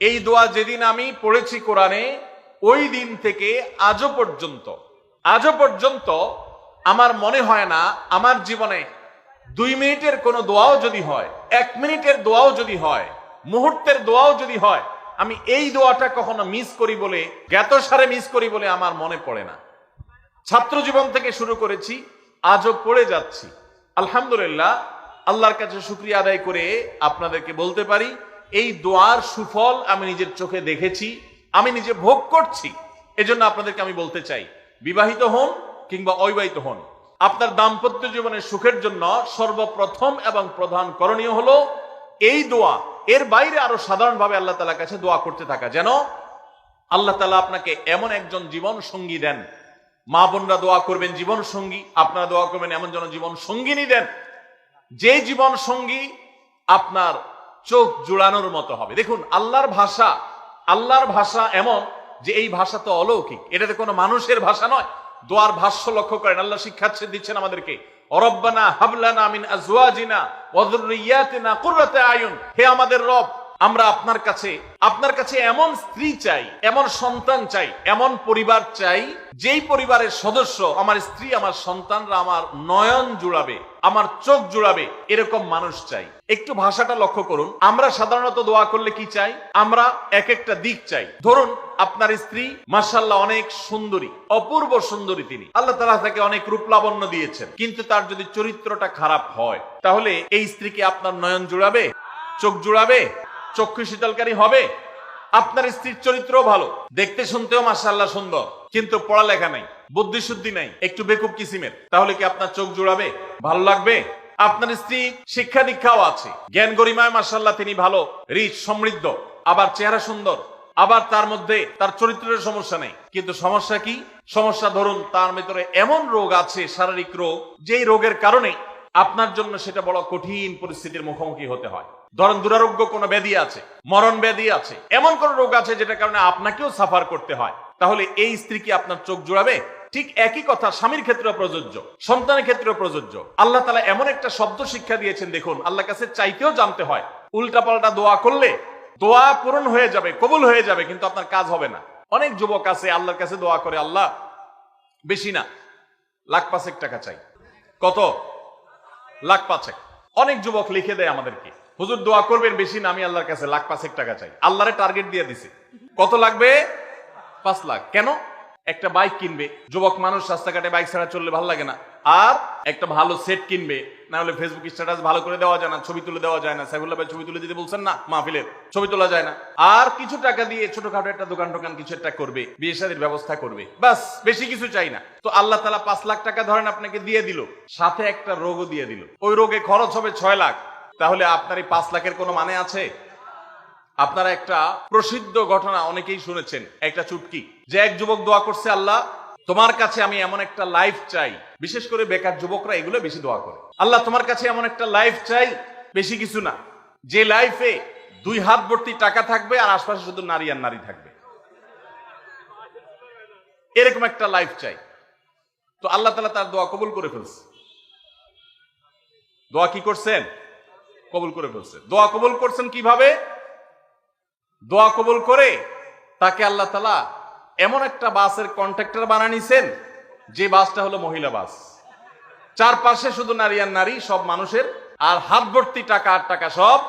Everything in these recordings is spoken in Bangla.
এই দোয়া যেদিন আমি পড়েছি কোরআনে, ওই দিন থেকে আজও পর্যন্ত আজও পর্যন্ত আমার মনে হয় না, আমার জীবনে দুই মিনিটের কোনো দোয়াও যদি হয়, এক মিনিটের দোয়াও যদি হয়, মুহূর্তের দোয়াও যদি হয়, আমি এই দোয়াটা কখনো মিস করি বলে, জ্ঞাত সারে মিস করি বলে আমার মনে পড়ে না। ছাত্র জীবন থেকে শুরু করেছি, আজও পড়ে যাচ্ছি। আলহামদুলিল্লাহ, আল্লাহর কাছে শুক্রিয়া আদায় করে আপনাদেরকে বলতে পারি এই দোয়ার সুফল আমি নিজের চোখে দেখেছি, আমি নিজে ভোগ করছি। এজন্য আপনাদেরকে আমি বলতে চাই, বিবাহিত হন কিংবা অবিবাহিত হন, আপনার দাম্পত্য জীবনের সুখের জন্য সর্বপ্রথম এবং প্রধান করণীয় হলো এই দোয়া। এর বাইরে আরও সাধারণভাবে আল্লাহ তালার কাছে দোয়া করতে থাকা। যেন আল্লাহ তালা আপনাকে এমন একজন জীবন সঙ্গী দেন। মা বোনরা দোয়া করবেন জীবন সঙ্গী আপনারা দোয়া করবেন, এমন যেন জীবন সঙ্গিনী দেন। যে জীবন সঙ্গী আপনার চোখ জোড়ানোর মতো হবে। দেখুন, আল্লাহর ভাষা আল্লাহর ভাষা এমন যে এই ভাষা তো অলৌকিক। এটাতে কোনো মানুষের ভাষা নয়। দোয়ার ভাষ্য লক্ষ্য করেন, আল্লাহ শিক্ষা দিচ্ছেন আমাদেরকে, অরব্বানা হাবলানা মিন আজওয়াজিনা ওয়া যুররিয়াতিনা কুররাতা আয়ুন। হে আমাদের রব আমরা আপনার কাছে আপনার কাছে এমন স্ত্রী চাই, এমন সন্তান চাই, এমন পরিবার চাই, যেই পরিবারের সদস্য আমার স্ত্রী, আমার সন্তানরা আমার নয়ন জুড়াবে, আমার চোখ জুড়াবে, এরকম মানুষ চাই। একটু ভাষাটা লক্ষ্য করুন। আমরা সাধারণত দোয়া করলে কি চাই? আমরা এক একটা দিক চাই। ধরুন, আপনার স্ত্রী মাসাল্লাহ অনেক সুন্দরী, অপূর্ব সুন্দরী তিনি। আল্লাহ তালা তাকে অনেক রূপ লাবণ্য দিয়েছেন। কিন্তু তার যদি চরিত্রটা খারাপ হয়, তাহলে এই স্ত্রীকে আপনার নয়ন জুড়াবে? চোখ জুড়াবে? চক্ষু শীতলকারী হবে? আপনার স্ত্রীর চরিত্র ভালো। দেখতে শুনতেও মাসাল্লাহ সুন্দর। কিন্তু পড়ালেখা নাই বুদ্ধি শুদ্ধি নাই, একটু বেকুব কিসিমের। তাহলে কি আপনার চোখ জুড়াবে? ভালো লাগবে? আপনার স্ত্রী শিক্ষা দীক্ষাও আছে। জ্ঞান গরিমায় মাসাল্লাহ তিনি ভালো, রিচ, সমৃদ্ধ। আবার চেহারা সুন্দর। আবার তার মধ্যে তার চরিত্রের সমস্যা নেই। কিন্তু সমস্যা কি? সমস্যা ধরুন তার ভিতরে এমন রোগ আছে, শারীরিক রোগ, যেই রোগের কারণে আপনার জন্য সেটা বড় কঠিন পরিস্থিতির মুখোমুখি হতে হয়। ধরেন দুরারোগ্য কোনো ব্যাধি আছে, মরণ ব্যাধি আছে, এমন কোন রোগ আছে যেটার কারণে আপনাকেও সাফার করতে হয়। তাহলে এই স্ত্রী কি আপনার চোখ জোড়াবে? ঠিক একই কথা, স্বামীর ক্ষেত্রে প্রযোজ্য, সন্তানের ক্ষেত্রে প্রযোজ্য। আল্লাহ তালা এমন একটা শব্দ শিক্ষা দিয়েছেন, দেখুন আল্লাহ কাছে চাইতেও জানতে হয়। উল্টাপাল্টা দোয়া করলে দোয়া পূরণ হয়ে যাবে, কবুল হয়ে যাবে, কিন্তু আপনার কাজ হবে না। অনেক যুবক আছে, আল্লাহর কাছে দোয়া করে, আল্লাহ, বেশি না, লাখ পাঁচেক টাকা চাই। কত? লাখ পাঁচেক। অনেক যুবক লিখে দেয় আমাদেরকে। হুজুর দোয়া করবেন বেশি না, আমি আল্লাহর কাছে লাখ পাঁচেক টাকা চাই। আল্লাহরে টার্গেট দিয়ে দিছে। কত লাগবে? পাঁচ লাখ। কেন? একটা বাইক কিনবে, যুবক মানুষ রাস্তাঘাটে বাইক ছাড়া চললে ভালো লাগে না। আর একটা ভালো সেট কিনবে না হলে ফেসবুক স্ট্যাটাস ভালো করে দেওয়া যায় না, ছবি তুলে দেওয়া যায় না। সাইফুল্লাহ ভাই ছবি তুলে দিতে বলছেন না? মাহফিলের ছবি তোলা যায় না। আর কিছু টাকা দিয়ে ছোটখাটো একটা দোকান টোকান কিছু একটা করবে, বিয়ে শাদীর ব্যবস্থা করবে। বাস বেশি কিছু চাই না। তো আল্লাহ তালা পাঁচ লাখ টাকা ধরেন আপনাকে দিয়ে দিল, সাথে একটা রোগও দিয়ে দিল। ওই রোগে খরচ হবে ছয় লাখ। তাহলে আপনার এই পাঁচ লাখের কোনো মানে আছে? আপনারা একটা প্রসিদ্ধ ঘটনা অনেকেই শুনেছেন, একটা চুটকি। যে এক যুবক দোয়া করছে, আল্লাহ, তোমার কাছে আমি এমন একটা লাইফ চাই। বিশেষ করে বেকার যুবকরা এগুলো বেশি দোয়া করে। আল্লাহ, তোমার কাছে এমন একটা লাইফ চাই, বেশি কিছু না। যে লাইফে দুই হাত ভর্তি টাকা থাকবে আর আশপাশে শুধু নারী আর নারী থাকবে। এরকম একটা লাইফ চাই। তো আল্লাহ তালা তার দোয়া কবুল করে ফেলছে। দোয়া কি করছেন? কবুল করে ফেলছেন দোয়া কবুল করছেন কীভাবে? দোয়া কবুল করে তাকে আল্লাহ তালা এমন একটা বাসের কন্ট্রাক্টর বানা নিছেন, যে বাসটা হলো মহিলা বাস। চারপাশে শুধু নারী আর নারী, সব মানুষের, আর হাত ভর্তি টাকা আর টাকা সব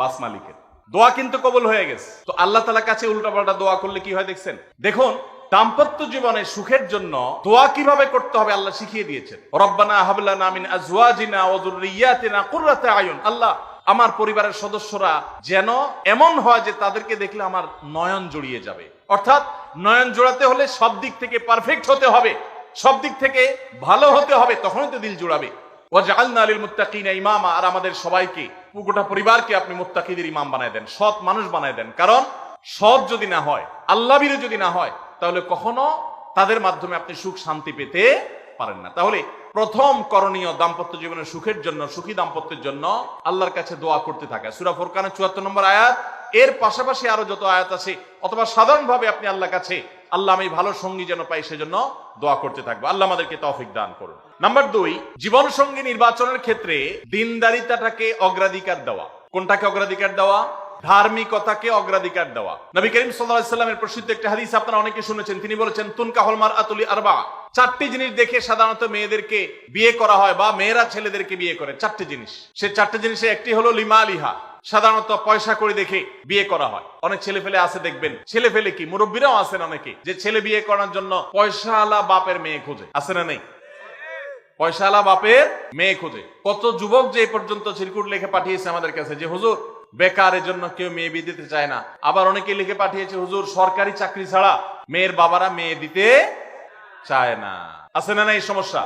বাস মালিকের। দোয়া কিন্তু কবল হয়ে গেছে। তো আল্লাহ তালা কাছে উল্টাপাল্টা দোয়া করলে কি হয় দেখছেন? দেখুন দাম্পত্য জীবনে সুখের জন্য দোয়া কীভাবে করতে হবে আল্লাহ শিখিয়ে দিয়েছেন। রব্বানা হাবলানা মিন আজওয়াজিনা ওয়া যুররিয়াতিনা কুররাতা আয়ুন। আল্লাহ, আমার পরিবারের সদস্যরা যেন এমন হয় যে তাদেরকে দেখলে আমার নয়ন জড়িয়ে যাবে। অর্থাৎ নয়ন জোড়াতে হলে সব দিক থেকে পারফেক্ট হতে হবে, সব দিক থেকে ভালো হতে হবে, তখনই তো দিল জোড়াবে। ওয়াজআলনা লিল মুত্তাকিনা ইমামা, আর আমাদের সবাইকে গোটা পরিবারকে আপনি মুত্তাকিদের ইমাম বানায় দেন, সৎ মানুষ বানায় দেন। কারণ সৎ যদি না হয়, আল্লাহ যদি না হয় তাহলে কখনো তাদের মাধ্যমে আপনি সুখ শান্তি পেতে পারেন না। তাহলে প্রথম করণীয় দাম্পত্য জীবনের সুখের জন্য, সুখী দাম্পত্যের জন্য আল্লাহর কাছে দোয়া করতে থাকা। সুরা ফোরকানের চুয়াত্তর নম্বর আয়াত, এর পাশাপাশি আরও যত আয়াত আছে, অথবা সাধারণভাবে আপনি আল্লাহ কাছে, আল্লাহ আমি ভালো সঙ্গী যেন পাই সেজন্য দোয়া করতে থাকব। আল্লাহ আমাদেরকে তৌফিক দান করুন। নাম্বার দুই জীবন সঙ্গী নির্বাচনের ক্ষেত্রে দিনদারিতাটাকে অগ্রাধিকার দেওয়া। কোনটাকে অগ্রাধিকার দেওয়া? ধার্মিকতাকে অগ্রাধিকার দেওয়া। নবী করিম প্রসিদ্ধ একটা হাদিস আপনারা অনেকে শুনেছেন। তিনি বলেছেন, তুনকা হলমার আতুলি আরবা। চারটি জিনিস দেখে সাধারণত মেয়েদেরকে বিয়ে করা হয় বা মেয়েরা ছেলেদেরকে বিয়ে করে, চারটি জিনিস। সে চারটি জিনিসে একটি হলো লিমা সাধারণত পয়সা করে দেখে বিয়ে করা হয়। অনেক ছেলে ফেলে আছে, দেখবেন। ছেলে ফেলে কি? মুরব্বীরাও আছেন অনেকে? যে ছেলে বিয়ে করার জন্য পয়সাওয়ালা বাপের মেয়ে খোঁজে। আছে না নেই? পয়সাওয়ালা বাপের মেয়ে খোঁজে। কত যুবক যে পর্যন্ত চিরকুট লিখে পাঠিয়েছে আমাদের কাছে যে, হুজুর বেকারের জন্য কেউ মেয়ে বিয়ে দিতে চায় না। আবার অনেকে লিখে পাঠিয়েছে, হুজুর, সরকারি চাকরি ছাড়া মেয়ের বাবারা মেয়ে দিতে চায় না। আছে না না এই সমস্যা?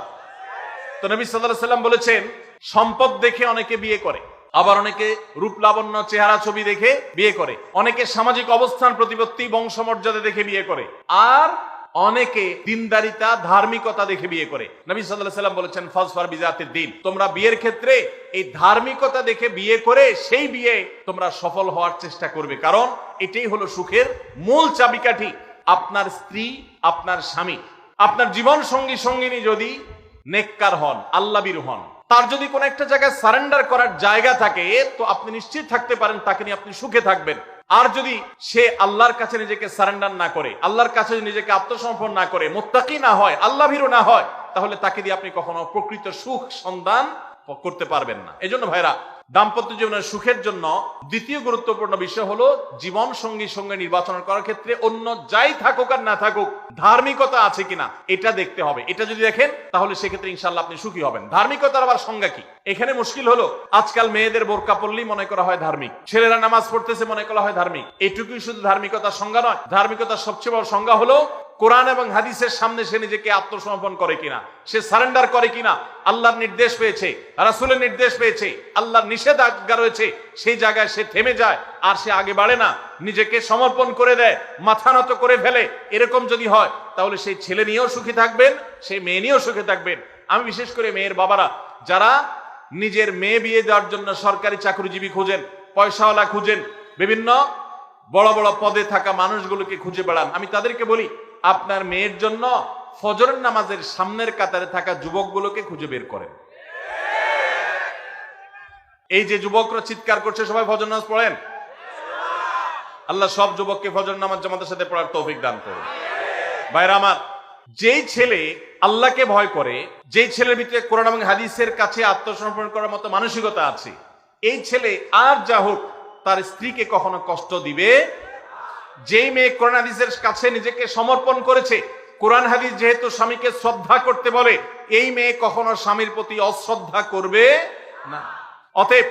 তো নবী সাল্লাহ সাল্লাম বলেছেন, সম্পদ দেখে অনেকে বিয়ে করে, আবার অনেকে রূপ লাবণ্য, চেহারা, ছবি দেখে বিয়ে করে। অনেকে সামাজিক অবস্থান প্রতিপত্তি, বংশমর্যাদা দেখে বিয়ে করে। আর অনেকে দিনদারিতা, ধার্মিকতা দেখে বিয়ে করে। নবী সাল্লাহ সাল্লাম বলেছেন ফসফার বিজাতের দিন। তোমরা বিয়ের ক্ষেত্রে এই ধার্মিকতা দেখে বিয়ে করে সেই বিয়ে তোমরা সফল হওয়ার চেষ্টা করবে। কারণ এটাই হলো সুখের মূল চাবিকাঠি। আপনার স্ত্রী, আপনার স্বামী, আপনার জীবন সঙ্গী, সঙ্গিনী যদি নেককার হন আল্লাবির হন, তার যদি কোন একটা জায়গায় সারেন্ডার করার জায়গা থাকে, তো আপনি নিশ্চিত থাকতে পারেন, তাকে নিয়ে আপনি সুখে থাকবেন। আর যদি সে আল্লাহর কাছে নিজেকে সারেন্ডার না করে, আল্লাহর কাছে নিজেকে আত্মসমর্পণ না করে, মোত্তাকি না হয় আল্লাহ ভীরু না হয়, তাহলে তাকে দিয়ে আপনি কখনো প্রকৃত সুখ সন্ধান করতে পারবেন না। এজন্য ভাইরা দাম্পত্য জীবনের সুখের জন্য দ্বিতীয় গুরুত্বপূর্ণ বিষয় হলো জীবন সঙ্গী সঙ্গে নির্বাচন করার ক্ষেত্রে অন্য যাই থাকুক আর না থাকুক ধার্মিকতা আছে কিনা এটা দেখতে হবে। এটা যদি দেখেন, তাহলে সেক্ষেত্রে ইনশাল্লাহ আপনি সুখী হবেন। ধার্মিকতার আবার সংজ্ঞা কি? এখানে মুশকিল হলো, আজকাল মেয়েদের বোরকা পড়লেই মনে করা হয় ধার্মিক। ছেলেরা নামাজ পড়তেছে মনে করা হয় ধার্মিক। এটুকুই শুধু ধার্মিকতার সংজ্ঞা নয়। ধার্মিকতার সবচেয়ে বড় সংজ্ঞা হলো কোরআন এবং হাদিসের সামনে সে নিজেকে আত্মসমর্পণ করে কিনা, সে সারেন্ডার করে কিনা, আল্লাহর নির্দেশ পেয়েছে, রাসুলের নির্দেশ পেয়েছে, আল্লাহর নিষেধাজ্ঞা রয়েছে, সেই জায়গায় সে থেমে যায় আর সে আগে বাড়ে না, নিজেকে সমর্পণ করে দেয়, মাথা নত করে ফেলে, এরকম যদি হয়, তাহলে সেই ছেলে নিয়েও সুখী থাকবেন, সেই মেয়ে নিয়েও সুখী থাকবেন। আমি বিশেষ করে মেয়ের বাবারা, যারা নিজের মেয়ে বিয়ে দেওয়ার জন্য সরকারি চাকরিজীবী খুঁজেন, পয়সাওয়ালা খুঁজেন, বিভিন্ন বড় বড় পদে থাকা মানুষগুলোকে খুঁজে বেড়ান, আমি তাদেরকে বলি আপনার মেয়ের জন্য ফজরের নামাজের সামনের কাতারে থাকা যুবকগুলোকে খুঁজে বের করেন। এই যে যুবকরা চিৎকার করছে, সবাই ফজর নামাজ পড়েন? আল্লাহ সব যুবককে ফজর নামাজ জামাতের সাথে পড়ার তৌফিক দান করুন। ভাইরা আমার, যেই ছেলে আল্লাহকে ভয় করে, যেই ছেলের ভিতরে কোরআন এবং হাদিসের কাছে আত্মসমর্পণ করার মতো মানসিকতা আছে, এই ছেলে আর যা হোক, তার স্ত্রীকে কখনো কষ্ট দিবে যেই মেয়ে কোরআন হাদিসের কাছে নিজেকে সমর্পণ করেছে, কোরআন হাদিস যেহেতু স্বামীকে শ্রদ্ধা করতে বলে, এই মেয়ে কখনো স্বামীর প্রতি অশ্রদ্ধা করবে না। অতএব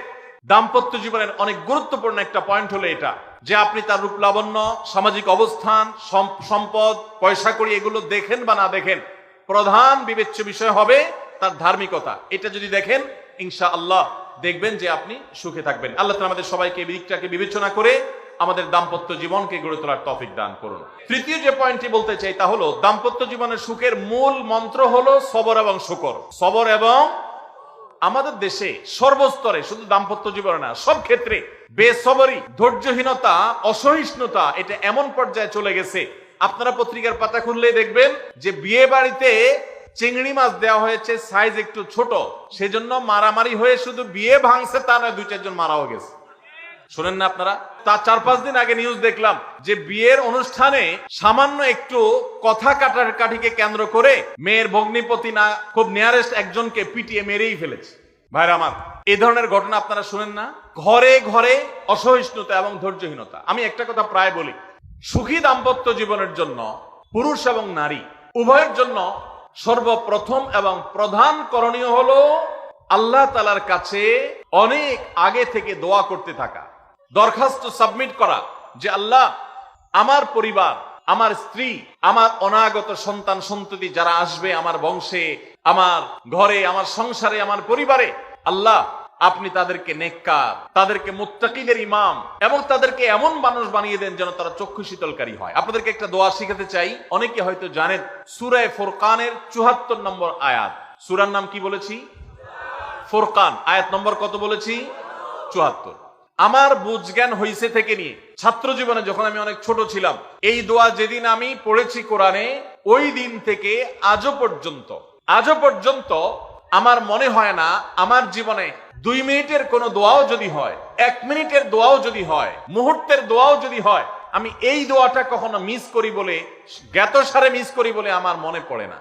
দাম্পত্য জীবনের অনেক গুরুত্বপূর্ণ একটা পয়েন্ট হলো এটা, যে আপনি তার রূপ লাবণ্য, সামাজিক অবস্থান, সম- সম্পদ, পয়সা করি এগুলো দেখেন বা না দেখেন, প্রধান বিবেচ্য বিষয় হবে তার ধার্মিকতা। এটা যদি দেখেন ইনশা আল্লাহ দেখবেন যে আপনি সুখে থাকবেন। আল্লাহ আমাদের সবাইকে দিকটাকে বিবেচনা করে আমাদের দাম্পত্য জীবনকে গড়ে তোলার তফিক দান করুন। তৃতীয় যে পয়েন্টটি বলতে চাই তা হলো, দাম্পত্য জীবনের সুখের মূল মন্ত্র হলো সবর এবং শুকর। সবর এবং আমাদের দেশে সর্বস্তরে শুধু দাম্পত্য জীবনে না, সব ক্ষেত্রে বেসবরি ধৈর্যহীনতা, অসহিষ্ণুতা, এটা এমন পর্যায়ে চলে গেছে। আপনারা পত্রিকার পাতা খুললেই দেখবেন যে বিয়ে বাড়িতে চিংড়ি মাছ দেওয়া হয়েছে সাইজ একটু ছোট। সেজন্য মারামারি হয়ে শুধু বিয়ে ভাঙছে, তা নয়, দুই চারজন মারাও গেছে। শোনেন না আপনারা, তার চার পাঁচ দিন আগে নিউজ দেখলাম যে বিয়ের অনুষ্ঠানে সামান্য একটু কথা কাটার কাঠিকে কেন্দ্র করে মেয়ের ভগ্নিপতি না, খুব নিয়ারেস্ট একজনকে পিটিয়ে মেরেই ফেলেছে। ভাইরা আমার এই ধরনের ঘটনা আপনারা শুনেন না। ঘরে ঘরে অসহিষ্ণুতা এবং ধৈর্যহীনতা। আমি একটা কথা প্রায় বলি, সুখী দাম্পত্য জীবনের জন্য পুরুষ এবং নারী উভয়ের জন্য সর্বপ্রথম এবং প্রধান করণীয় হলো আল্লাহ তালার কাছে অনেক আগে থেকে দোয়া করতে থাকা। দরখাস্ত সাবমিট করা যে আল্লাহ, আমার পরিবার, আমার স্ত্রী, আমার অনাগত সন্তান, সন্ততি যারা আসবে আমার বংশে, আমার ঘরে, আমার সংসারে, আমার পরিবারে, আল্লাহ, আপনি তাদেরকে নেককার, তাদেরকে মুত্তাকিদের ইমাম এবং তাদেরকে এমন মানুষ বানিয়ে দেন যেন তারা চক্ষু শীতলকারী হয়। আপনাদেরকে একটা দোয়া শিখাতে চাই। অনেকে হয়তো জানেন সুরায় ফোরকানের চুহাত্তর নম্বর আয়াত। সুরার নাম কি বলেছি? ফোরকান। আয়াত নম্বর কত বলেছি? চুয়াত্তর আমার বুঝ জ্ঞান হইছে থেকে নিয়ে। ছাত্র জীবনে যখন আমি অনেক ছোট ছিলাম, এই দোয়া যেদিন আমি পড়েছি কোরআনে, ওই দিন থেকে আজও পর্যন্ত। আজও পর্যন্ত আমার মনে হয় না, আমার জীবনে দুই মিনিটের কোনো দোয়াও যদি হয়, এক মিনিটের দোয়াও যদি হয়, মুহূর্তের দোয়াও যদি হয়, আমি এই দোয়াটা কখনো মিস করি বলে জ্ঞাত সারে মিস করি বলে আমার মনে পড়ে না।